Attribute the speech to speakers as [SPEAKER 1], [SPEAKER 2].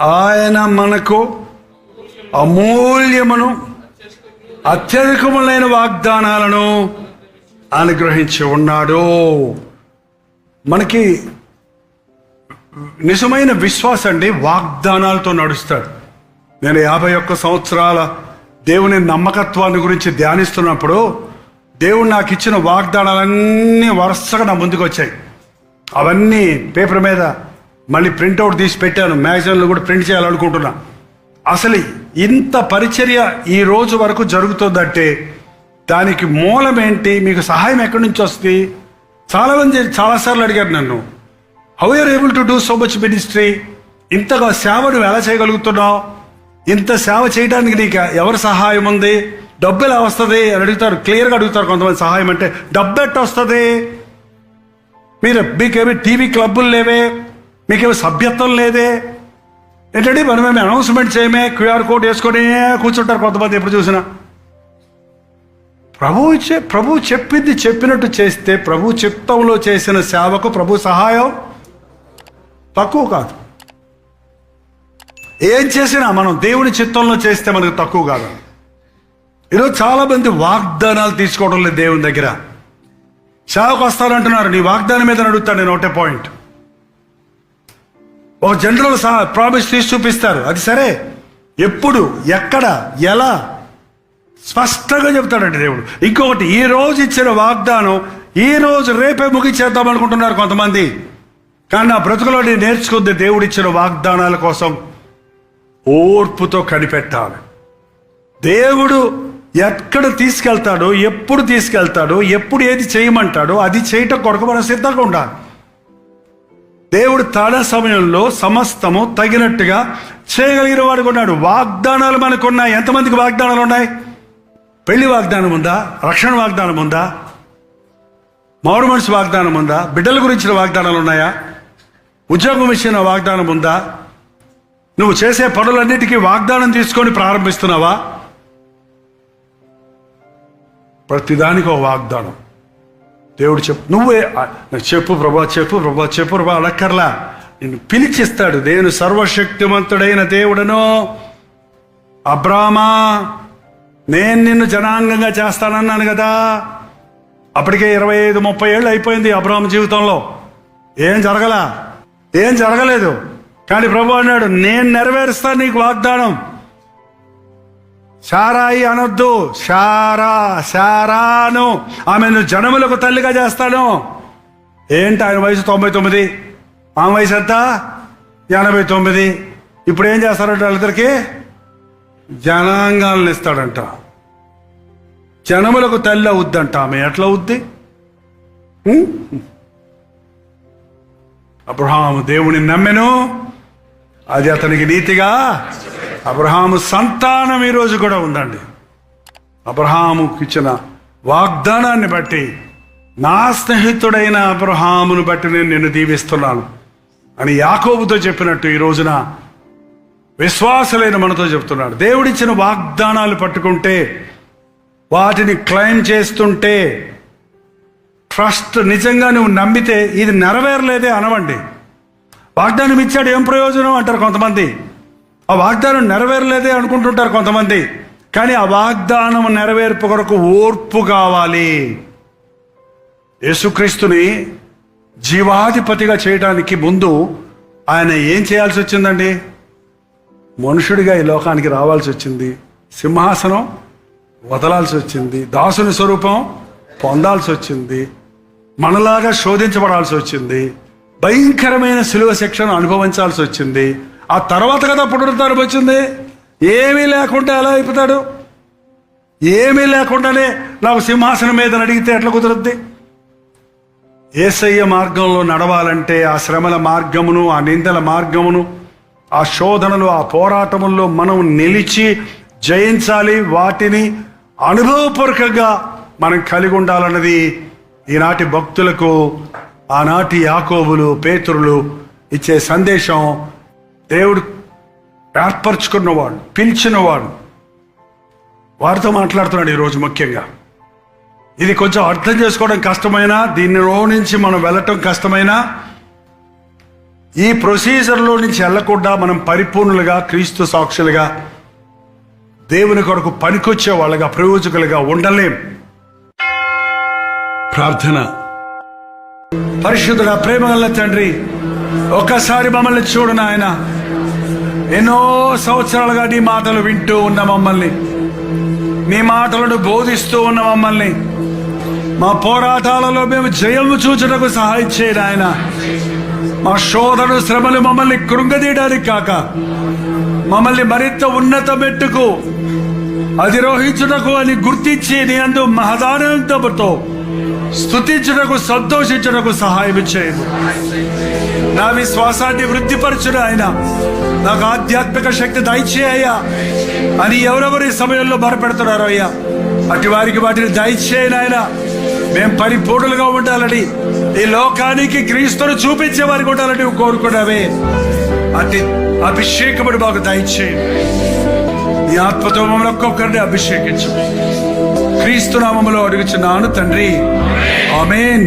[SPEAKER 1] ఆయన మనకు అమూల్యమును అత్యధికములైన వాగ్దానాలను అనుగ్రహించి ఉన్నాడు. మనకి నిజమైన విశ్వాసం అండి వాగ్దానాలతో నడుస్తాడు. నేను యాభై ఒక్క సంవత్సరాల దేవుని నమ్మకత్వాన్ని గురించి ధ్యానిస్తున్నప్పుడు దేవుడు నాకు ఇచ్చిన వాగ్దానాలన్నీ వరుసగా నా ముందుకు వచ్చాయి. అవన్నీ పేపర్ మీద మళ్ళీ ప్రింట్అవుట్ తీసి పెట్టాను. మ్యాగజైన్లో కూడా ప్రింట్ చేయాలనుకుంటున్నా అసలు ఇంత పరిచర్య ఈ రోజు వరకు జరుగుతుందంటే దానికి మూలం ఏంటి? మీకు సహాయం ఎక్కడి నుంచి వస్తుంది? చాలామంది చాలాసార్లు అడిగారు నన్ను. How are able to do so much ministry ఇంతగా సేవ నువ్వు ఎలా చేయగలుగుతున్నావు? ఇంత సేవ చేయడానికి నీకు ఎవరి సహాయం ఉంది? డబ్బు ఎలా వస్తుంది? అని అడుగుతారు. క్లియర్గా అడుగుతారు కొంతమంది సహాయం అంటే డబ్బు ఎట్ట వస్తుంది? మీరు మీకేమి టీవీ క్లబ్బులు లేవే? మీకేమో సభ్యత్వం లేదే? ఏంటంటే మనమేమి అనౌన్స్మెంట్ చేయమే క్యూఆర్ కోడ్ వేసుకొని కూర్చుంటారు కొంతమంది ఎప్పుడు చూసినా. ప్రభు చె ప్రభు చెప్పింది చెప్పినట్టు చేస్తే ప్రభు చిత్తంలో చేసిన సేవకు ప్రభు సహాయం తక్కువ కాదు. ఏం చేసినా మనం దేవుని చిత్తంలో చేస్తే మనకు తక్కువ కాదు. ఈరోజు చాలా మంది వాగ్దానాలు తీసుకోవడం లేదు దేవుని దగ్గర. సేవకు వస్తానంటున్నారు. నీ వాగ్దానం మీద అడుగుతాను నేను ఒకటే పాయింట్ ఓ జనరల్ సా ప్రామిస్ తీసి చూపిస్తారు. అది సరే. ఎప్పుడు ఎక్కడ ఎలా? స్పష్టంగా చెప్తాడండి దేవుడు. ఇంకొకటి ఈ రోజు ఇచ్చిన వాగ్దానం ఈ రోజు రేపే ముగించేద్దాం అనుకుంటున్నారు కొంతమంది. కానీ నా బ్రతుకులో నేను నేర్చుకుంది దేవుడు ఇచ్చిన వాగ్దానాల కోసం ఓర్పుతో కనిపెట్టాలి. దేవుడు ఎక్కడ తీసుకెళ్తాడో ఎప్పుడు తీసుకెళ్తాడో ఎప్పుడు ఏది చేయమంటాడో అది చేయటం కొరకు మనం సిద్ధంగా ఉండాలి. దేవుడు తడ సమయంలో సమస్తము తగినట్టుగా చేయగలిగిన వాడు ఉన్నాడు. వాగ్దానాలు మనకున్నాయి. ఎంతమందికి వాగ్దానాలు ఉన్నాయి? పెళ్ళి వాగ్దానం ఉందా? రక్షణ వాగ్దానం ఉందా? మారు మనిషి వాగ్దానం ఉందా? బిడ్డల గురించిన వాగ్దానాలు ఉన్నాయా? ఉద్యోగం ఇచ్చిన వాగ్దానం ఉందా? నువ్వు చేసే పనులన్నిటికీ వాగ్దానం తీసుకొని ప్రారంభిస్తున్నావా? ప్రతిదానికి ఒక వాగ్దానం. దేవుడు చెప్పు నువ్వే చెప్పు ప్రభా చెప్పు ప్రభా చెప్పు ప్రభా అడక్కర్లా నిన్ను పిలిచిస్తాడు నేను సర్వశక్తిమంతుడైన దేవుడను. అబ్రామా నేను నిన్ను జనాంగంగా చేస్తానన్నాను కదా. అప్పటికే ఇరవై ఐదు ముప్పై ఏళ్ళు అయిపోయింది అబ్రాహం జీవితంలో. ఏం జరగలా? ఏం జరగలేదు. కానీ ప్రభు అన్నాడు నేను నెరవేరుస్తాను నీకు వాగ్దానం. శారాయి అనొద్దు. శారా శారాను. ఆమెను జనములకు తల్లిగా చేస్తాను. ఏంటి ఆయన వయసు తొంభై తొమ్మిది? ఆమె వయసు ఎంత? ఎనభై తొమ్మిది. ఇప్పుడు ఏం చేస్తారంట వాళ్ళిద్దరికి? జనాంగాలను ఇస్తాడంట. జనములకు తల్లి అవుద్దంట ఆమె. ఎట్లా అవుద్ది? అబ్రహాము దేవుని నమ్మెను. అది అతనికి నీతిగా అబ్రహాము సంతానం ఈరోజు కూడా ఉందండి. అబ్రహాముకి ఇచ్చిన వాగ్దానాన్ని బట్టి నా స్నేహితుడైన అబ్రహామును బట్టి నేను నిన్ను దీవిస్తున్నాను అని యాకోబుతో చెప్పినట్టు ఈ రోజున విశ్వాసులైన మనతో చెప్తున్నాడు. దేవుడిచ్చిన వాగ్దానాలు పట్టుకుంటే వాటిని క్లైమ్ చేస్తుంటే ట్రస్ట్ నిజంగా నువ్వు నమ్మితే ఇది నెరవేరలేదే అనవండి. వాగ్దానం ఇచ్చాడు ఏం ప్రయోజనం అంటారు కొంతమంది? ఆ వాగ్దానం నెరవేరలేదే అనుకుంటుంటారు కొంతమంది. కానీ ఆ వాగ్దానం నెరవేర్పు కొరకు ఓర్పు కావాలి. యేసుక్రీస్తుని జీవాధిపతిగా చేయడానికి ముందు ఆయన ఏం చేయాల్సి వచ్చిందండి? మనుషుడిగా ఈ లోకానికి రావాల్సి వచ్చింది. సింహాసనం వదలాల్సి వచ్చింది. దాసుని స్వరూపం పొందాల్సి వచ్చింది. మనలాగా శోధించబడాల్సి వచ్చింది. భయంకరమైన శిలువ శిక్షను అనుభవించాల్సి వచ్చింది. ఆ తర్వాత కదా పునరుద్ధానం వచ్చింది. ఏమీ లేకుండా ఎలా అయిపోతాడు? ఏమీ లేకుండానే నాకు సింహాసనం మీద అడిగితే ఎట్లా కుదురుద్ది? ఏసయ్య మార్గంలో నడవాలంటే ఆ శ్రమల మార్గమును ఆ నిందల మార్గమును ఆ శోధనలు ఆ పోరాటముల్లో మనం నిలిచి జయించాలి. వాటిని అనుభవపూర్వకంగా మనం కలిగి ఉండాలన్నది ఈనాటి భక్తులకు ఆనాటి యాకోబులు పేతురులు ఇచ్చే సందేశం దేవుడు ఏర్పరచుకున్నవాడు పిలిచినవాడు వారితో మాట్లాడుతున్నాడు ఈరోజు ముఖ్యంగా. ఇది కొంచెం అర్థం చేసుకోవడం కష్టమైనా దీనిలో నుంచి మనం వెళ్ళటం కష్టమైనా ఈ ప్రొసీజర్లో నుంచి వెళ్ళకుండా మనం పరిపూర్ణులుగా క్రీస్తు సాక్షులుగా దేవుని కొరకు పనికొచ్చే వాళ్ళగా ప్రయోజకులుగా ఉండలేం. ప్రార్థన. పరిశుద్ధుడ ప్రేమ తండ్రి ఒక్కసారి మమ్మల్ని చూడు నాయన. ఎన్నో సంవత్సరాలుగా నీ మాటలు వింటూ ఉన్న మమ్మల్ని. నీ మాటలను బోధిస్తూ ఉన్న మమ్మల్ని. మా పోరాటాలలో మేము జయము చూచుటకు సహాయం చేయను ఆయన మా శోధన శ్రమలు మమ్మల్ని కృంగదీయడానికి కాక మమ్మల్ని మరింత ఉన్నత మెట్టుకు అధిరోహించుటకు అని గుర్తించి నీ అందు మహదానందముతో స్థుతించుటకు సంతోషించుటకు సహాయం చేయను నా విశ్వాసాన్ని వృద్ధిపరచుడు ఆయన. నాకు ఆధ్యాత్మిక శక్తి దయచేయ్యా అని ఎవరెవరి సమయంలో బరపెడుతున్నారో అయ్యా? అటు వారికి వాటిని దయచేయను ఆయన మేము పరిపూర్ణులుగా ఉండాలని ఈ లోకానికి క్రీస్తును చూపించే వారికి ఉండాలని నువ్వు కోరుకున్నావే. అతి అభిషేకముడు మాకు దయచేయండి. ఈ ఆత్మతో మమ్మల్ని ఒక్కొక్కరిని అభిషేకించు. క్రీస్తు నామములో అడుగుచున్నాను తండ్రి. ఆమెన్.